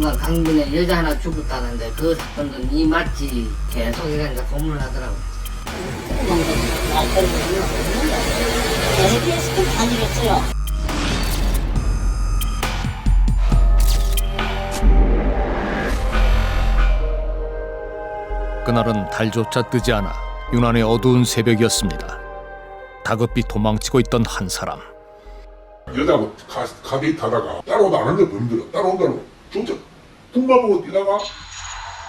언론가 강변에 여자 하나 죽었다는데 그 사건도 니 맞지 계속 이러니까 고문을 하더라고. 그날은 달조차 뜨지 않아 유난히 어두운 새벽이었습니다. 다급히 도망치고 있던 한 사람. 여자하고 가, 가게 타다가 따라오도 안 하는데 범들어 따라온다고 진짜 뚱만 보고 뛰다가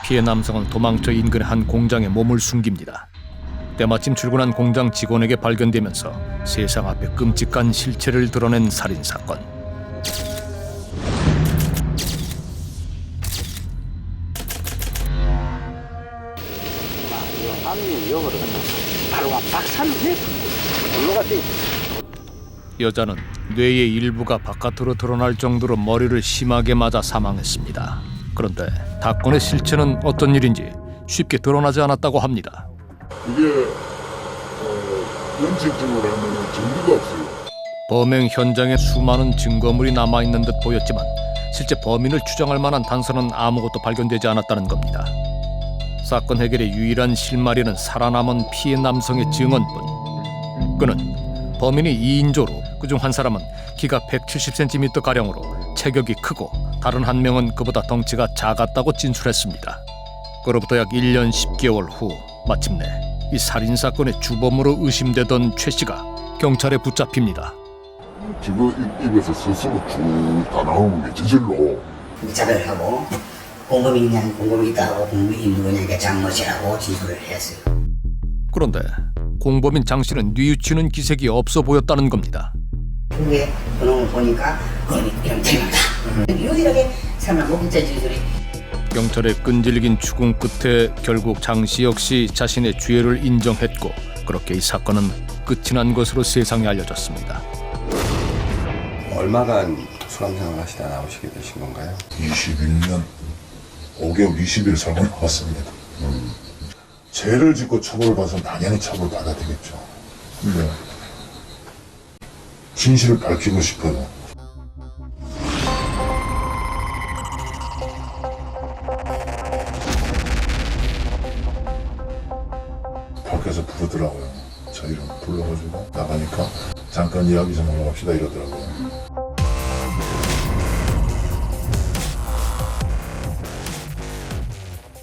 피해 남성은 도망쳐 인근의 한 공장에 몸을 숨깁니다. 때마침 출근한 공장 직원에게 발견되면서 세상 앞에 끔찍한 실체를 드러낸 살인 사건. 여자는 뇌의 일부가 바깥으로 드러날 정도로 머리를 심하게 맞아 사망했습니다. 그런데 사건의 실체는 어떤 일인지 쉽게 드러나지 않았다고 합니다. 그게 어, 원칙적으로 하면 증거가 없어요 범행 현장에 수많은 증거물이 남아 있는 듯 보였지만 실제 범인을 추정할 만한 단서는 아무것도 발견되지 않았다는 겁니다. 사건 해결의 유일한 실마리는 살아남은 피해 남성의 증언뿐. 그는 범인이 2인조로 그중 한 사람은 키가 170cm 가량으로 체격이 크고 다른 한 명은 그보다 덩치가 작았다고 진술했습니다. 그로부터 약 1년 10개월 후 마침내 이 살인 사건의 주범으로 의심되던 최 씨가 경찰에 붙잡힙니다. 지금 입- 입에서 스스로 쭉다 나오는 게 저절로 자백을 하고 공범이 있냐 공범이 있다고 공범이 누구냐니까 장모씨라고 진술을 했어요. 그런데 공범인 장 씨는 뉘우치는 기색이 없어 보였다는 겁니다. 후에 그놈을 보니까 그놈이 이런 틀림다. 유일하게 못 붙여준 소리. 경찰의 끈질긴 추궁 끝에 결국 장 씨 역시 자신의 죄를 인정했고 그렇게 이 사건은 끝이 난 것으로 세상에 알려졌습니다. 얼마간 수감 생활 하시다 나오시게 되신 건가요? 21년 5개월 20일 살고 나왔습니다 음. 죄를 짓고 처벌을 받으면 당연히 처벌 받아야 되겠죠 근데 진실을 밝히고 싶어요. 밖에서 부르더라고요. 저 이름 불러가지고 나가니까 잠깐 이야기 좀 하러 갑시다 이러더라고요.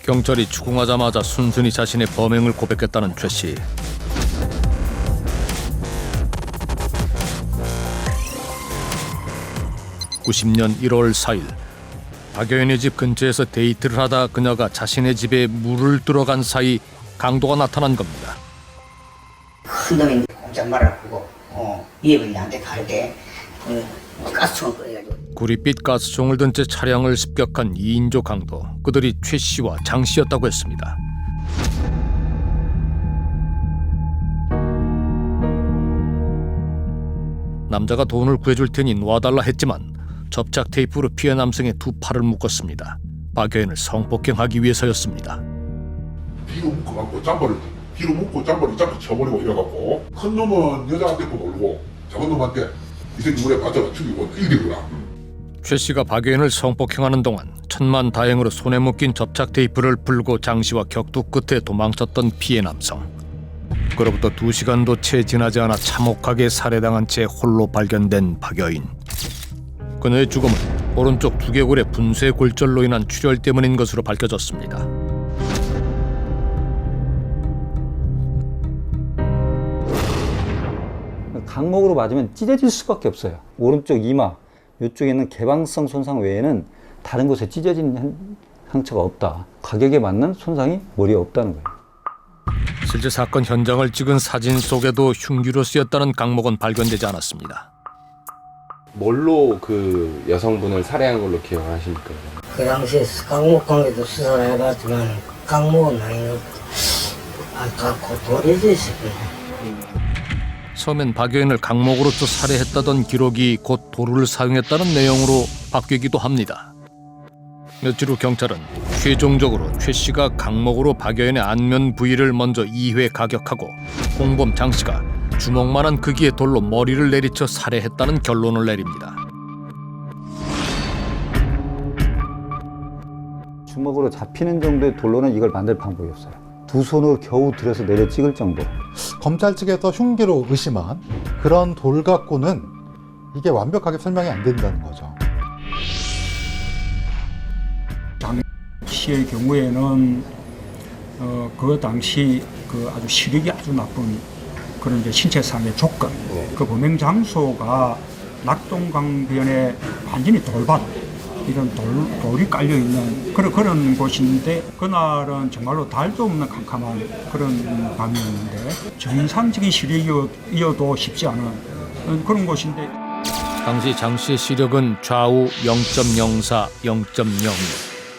경찰이 추궁하자마자 순순히 자신의 범행을 고백했다는 최 씨. (90년 1월 4일) 박여인의 집 근처에서 데이트를 하다 그녀가 자신의 집에 물을 들어간 사이 강도가 나타난 겁니다. 큰 놈이 꼼짝 말아보고 어, 위에 나한테 갈때 그 가스총을 꺼내가지고 구릿빛 가스총을 든 채 차량을 습격한 2인조 강도 그들이 최 씨와 장 씨였다고 했습니다. 남자가 돈을 구해줄 테니 놔달라 했지만 접착 테이프로 피해 남성의 두 팔을 묶었습니다. 박여인을 성폭행하기 위해서였습니다. 뒤로 묶어갖고 잠바를 뒤로 묶고 잠바를 쫙 쳐버리고 이래갖고 큰 놈은 여자한테 고 놀고 작은 놈한테 이 새끼 물에 빠져가 죽이고 이기더라 최 씨가 박여인을 성폭행하는 동안 천만 다행으로 손에 묶인 접착 테이프를 풀고 장 씨와 격투 끝에 도망쳤던 피해 남성. 그로부터 두 시간도 채 지나지 않아 참혹하게 살해당한 채 홀로 발견된 박여인. 그녀의 죽음은 오른쪽 두개골의 분쇄 골절로 인한 출혈 때문인 것으로 밝혀졌습니다. 강목으로 맞으면 찢어질 수밖에 없어요. 오른쪽 이마 이쪽에 있는 개방성 손상 외에는 다른 곳에 찢어진 한- 상처가 없다. 가격에 맞는 손상이 머리에 없다는 거예요. 실제 사건 현장을 찍은 사진 속에도 흉기로 쓰였다는 강목은 발견되지 않았습니다. 뭘로 그 여성분을 살해한 걸로 기억을 하십니까? 그 당시에 강목 관계도 수사를 해봤지만 강목은 아니고 아까 그 있을 거예요. 처음엔 박여인을 강목으로도 살해했다던 기록이 곧 도루를 사용했다는 내용으로 바뀌기도 합니다. 며칠 후 경찰은 최종적으로 최 씨가 강목으로 박여인의 안면 부위를 먼저 2회 가격하고 공범 장 씨가 주먹만한 크기의 돌로 머리를 내리쳐 살해했다는 결론을 내립니다. 주먹으로 잡히는 정도의 돌로는 이걸 만들 방법이 없어요. 두 손으로 겨우 들여서 내려 찍을 정도. 검찰 측에서 흉기로 의심한 그런 돌 갖고는 이게 완벽하게 설명이 안 된다는 거죠. 시의 경우에는 어, 그 당시 그 아주 시력이 아주 나쁜 그런 이제 신체상의 조건, 그 범행 장소가 낙동강변의 완전히 돌밭 이런 돌, 돌이 깔려 있는 그런 그런 곳인데 그날은 정말로 달도 없는 캄캄한 그런 밤이었는데 정상적인 시력이어도 쉽지 않은 어, 그런 곳인데 당시 장 씨의 시력은 좌우 0.04, 0.06.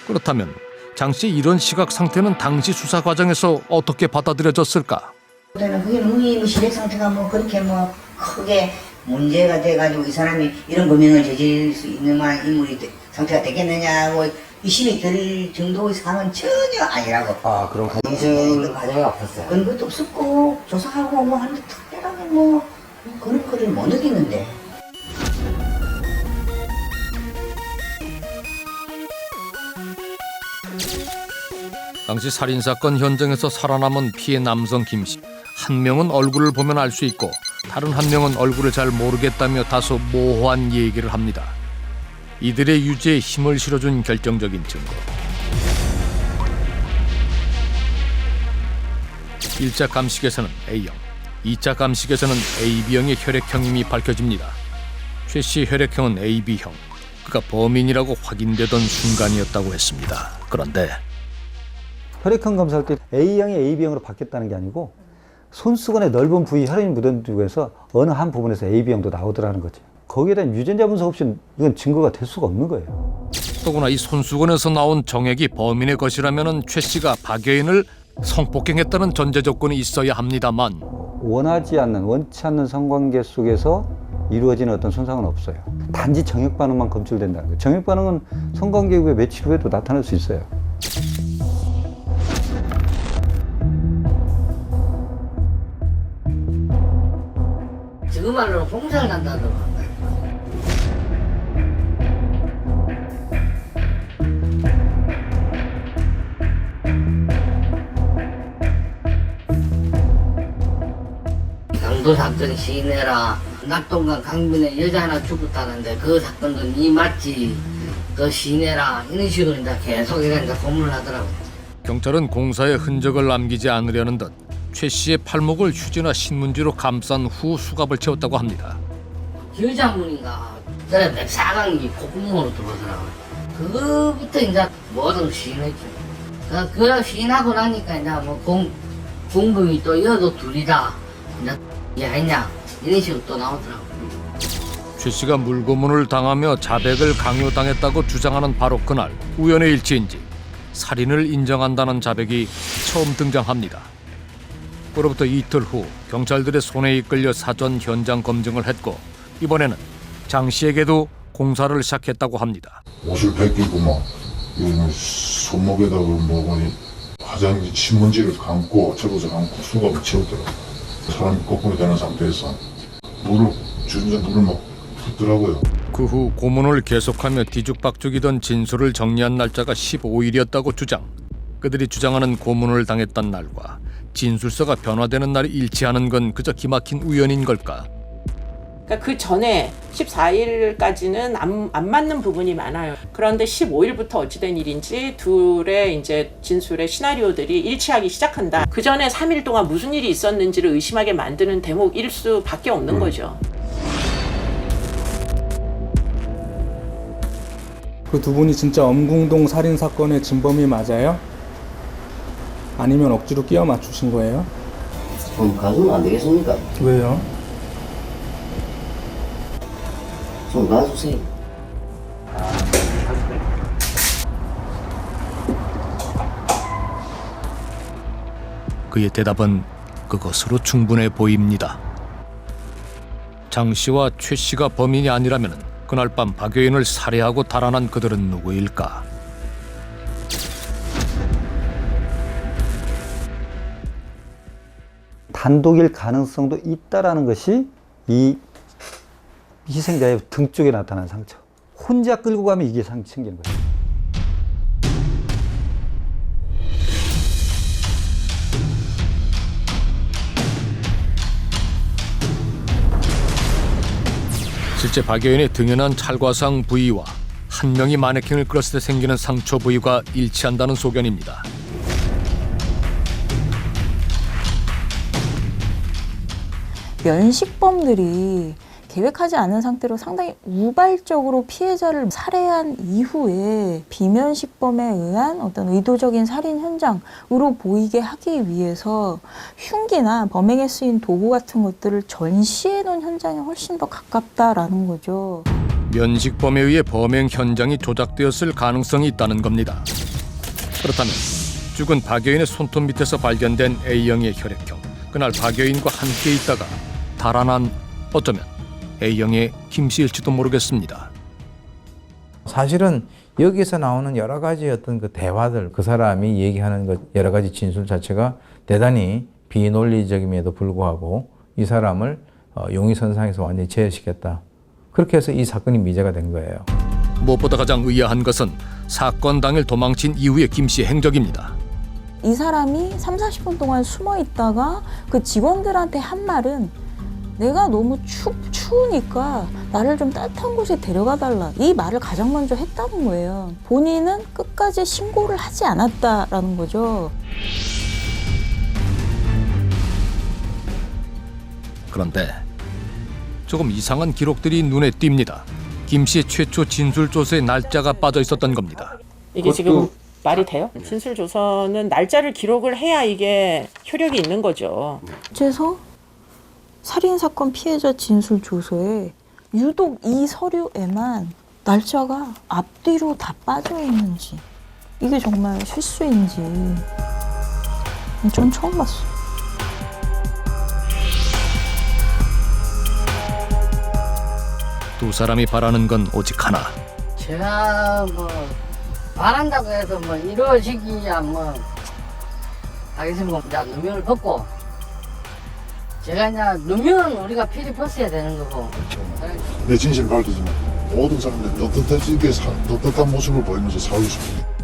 그렇다면 장 씨의 이런 시각 상태는 당시 수사 과정에서 어떻게 받아들여졌을까? 그때는 그게 뭐 시력 상태가 뭐 그렇게 뭐 크게 문제가 돼가지고 이 사람이 이런 범행을 저지를 수 있는 만한 인물이 되- 상태가 되겠느냐고 의심이 들 정도의 상황은 전혀 아니라고. 아 그럼 검증 과정이 없었어요. 그런 것도 없었고 조사하고 뭐 하는데 특별하게 뭐 그런 거를 못 느끼는데. 당시 살인 사건 현장에서 살아남은 피해 남성 김 씨. 한 명은 얼굴을 보면 알 수 있고 다른 한 명은 얼굴을 잘 모르겠다며 다소 모호한 얘기를 합니다. 이들의 유죄에 힘을 실어준 결정적인 증거. 1차 감식에서는 A형, 2차 감식에서는 AB형의 혈액형임이 밝혀집니다. 최 씨 혈액형은 AB형. 그가 범인이라고 확인되던 순간이었다고 했습니다. 그런데 혈액형 검사할 때 A형이 AB형으로 바뀌었다는 게 아니고 손수건의 넓은 부위 혈흔이 묻은 중에서 어느 한 부분에서 AB형도 나오더라는 거죠. 거기에 대한 유전자 분석 없이 이건 증거가 될 수가 없는 거예요. 더구나 이 손수건에서 나온 정액이 범인의 것이라면 최 씨가 박여인을 성폭행했다는 전제 조건이 있어야 합니다만 원하지 않는 원치 않는 성관계 속에서 이루어지는 어떤 손상은 없어요. 단지 정액 반응만 검출된다는 거예요. 정액 반응은 성관계 후에 며칠 후에도 나타날 수 있어요. 지금 말로는 봉사를 난다더만. 강도 사건 시내라. 낙동강 강변에 여자 하나 죽었다는데 그 사건도 니 맞지. 그 시내라. 이런 식으로 이제 계속 이제 고문을 하더라고. 경찰은 공사의 흔적을 남기지 않으려는 듯 최 씨의 팔목을 휴지나 신문지로 감싼 후 수갑을 채웠다고 합니다. 여자분인가 그래 백사강이 콧구멍으로 들어오더라고. 그거부터 이제 뭐든 시인했지. 그, 그 시인하고 나니까 이제 뭐 공, 공범이 또 여도 둘이다. 이제 얘했냐? 이런 식으로 또 나오더라고. 최 씨가 물고문을 당하며 자백을 강요당했다고 주장하는 바로 그날 우연의 일치인지 살인을 인정한다는 자백이 처음 등장합니다. 그로부터 이틀 후 경찰들의 손에 이끌려 사전 현장 검증을 했고 이번에는 장 씨에게도 공사를 시작했다고 합니다. 옷을 벗기고 막 손목에다가 뭐 뭐니 화장지 신문지를 감고 접어서 감고 수갑을 채우더라고 사람이 거꾸로 되는 상태에서 물을 주전자 물을 막 붓더라고요 그 후 고문을 계속하며 뒤죽박죽이던 진술을 정리한 날짜가 15일이었다고 주장. 그들이 주장하는 고문을 당했던 날과 진술서가 변화되는 날이 일치하는 건 그저 기막힌 우연인 걸까? 그러니까 그 전에 14일까지는 안, 안 맞는 부분이 많아요. 그런데 15일부터 어찌된 일인지 둘의 이제 진술의 시나리오들이 일치하기 시작한다. 그 전에 3일 동안 무슨 일이 있었는지를 의심하게 만드는 대목 일 수 밖에 없는 거죠. 그 두 분이 진짜 엄궁동 살인 사건의 진범이 맞아요? 아니면 억지로 끼워 맞추신 거예요? 좀 가주면 안 되겠습니까? 왜요? 좀 놔주세요 그의 대답은 그것으로 충분해 보입니다. 장 씨와 최 씨가 범인이 아니라면 그날 밤 박여인을 살해하고 달아난 그들은 누구일까? 단독일 가능성도 있다라는 것이 이 희생자의 등 쪽에 나타난 상처. 혼자 끌고 가면 이게 상 생기는 거예요. 실제 박여인의 등에난 찰과상 부위와 한 명이 마네킹을 끌었을 때 생기는 상처 부위가 일치한다는 소견입니다. 면식범들이 계획하지 않은 상태로 상당히 우발적으로 피해자를 살해한 이후에 비면식범에 의한 어떤 의도적인 살인 현장으로 보이게 하기 위해서 흉기나 범행에 쓰인 도구 같은 것들을 전시해 놓은 현장에 훨씬 더 가깝다라는 거죠. 면식범에 의해 범행 현장이 조작되었을 가능성이 있다는 겁니다. 그렇다면 죽은 박여인의 손톱 밑에서 발견된 A형의 혈액형, 그날 박여인과 함께 있다가 달아난 어쩌면 A형의 김씨일지도 모르겠습니다. 사실은 여기서 나오는 여러 가지 어떤 그 대화들, 그 사람이 얘기하는 것 여러 가지 진술 자체가 대단히 비논리적임에도 불구하고 이 사람을 어, 용의선상에서 완전히 제외시켰다. 그렇게 해서 이 사건이 미제가 된 거예요. 무엇보다 가장 의아한 것은 사건 당일 도망친 이후의 김씨의 행적입니다. 이 사람이 3, 40분 동안 숨어 있다가 그 직원들한테 한 말은 내가 너무 추, 추우니까 나를 좀 따뜻한 곳에 데려가 달라. 이 말을 가장 먼저 했다는 거예요. 본인은 끝까지 신고를 하지 않았다라는 거죠. 그런데 조금 이상한 기록들이 눈에 띕니다. 김 씨의 최초 진술 조서에 날짜가 빠져 있었던 겁니다. 이게 지금 말이 돼요? 진술 조서는 날짜를 기록을 해야 이게 효력이 있는 거죠. 그래서 살인사건 피해자 진술 조서에 유독 이 서류에만 날짜가 앞뒤로 다 빠져 있는지 이게 정말 실수인지 전 처음 봤어요. 두 사람이 바라는 건 오직 하나. 제가 뭐 바란다고 해서 뭐 이루어지기야 뭐 하겠습니다. 이제 누명을 벗고 제가 이제 누명은 우리가 필히 벗어야 되는 거고 내 진실을 밝히지만 모든 사람들이 떳떳해지게 사, 떳떳한 모습을 보이면서 살고 싶습니다.